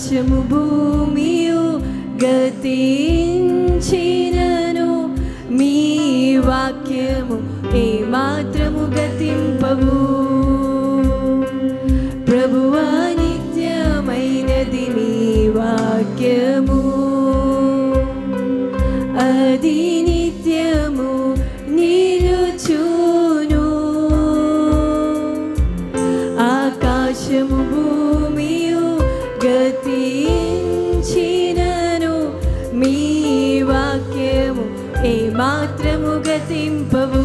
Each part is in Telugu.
ఆకాశము భూమియు గతించినను. మీ వాక్యము ఏ మాత్రము గతింపవు. ఏ మాత్రము గతింపవు.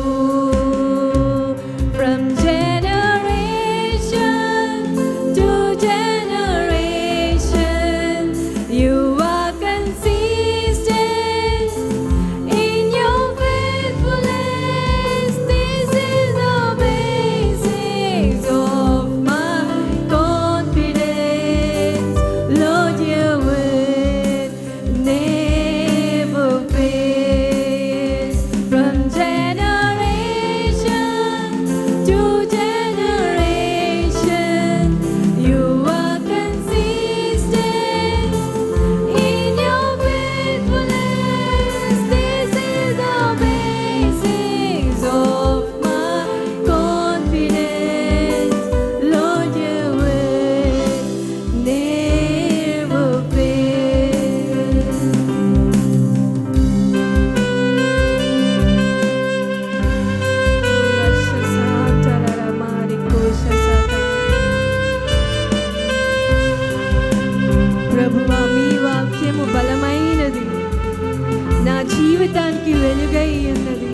జీవితానికి వెలుగై ఉన్నది.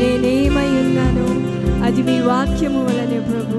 నేనేమై ఉన్నానో అది మీ వాక్యము వలనే ప్రభు.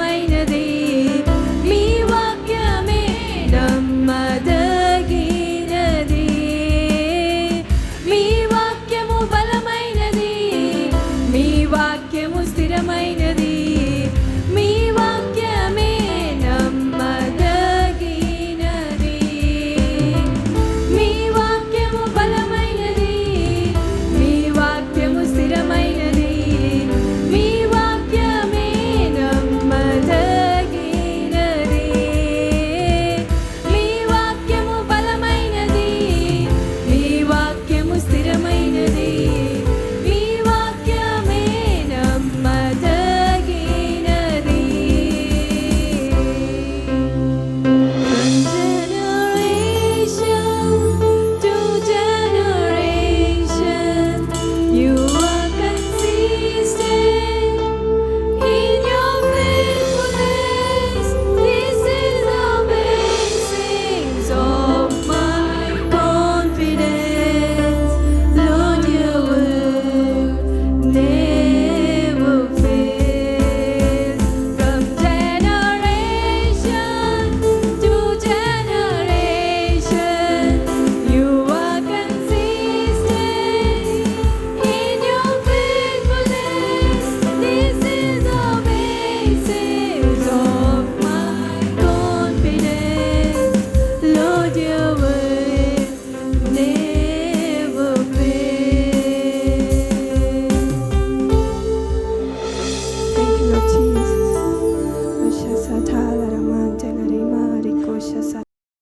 నిత్యమైనది మీ వాక్యమే నమ్మదగినది. మీ వాక్యము బలమైనది. మీ వాక్యము స్థిరమైన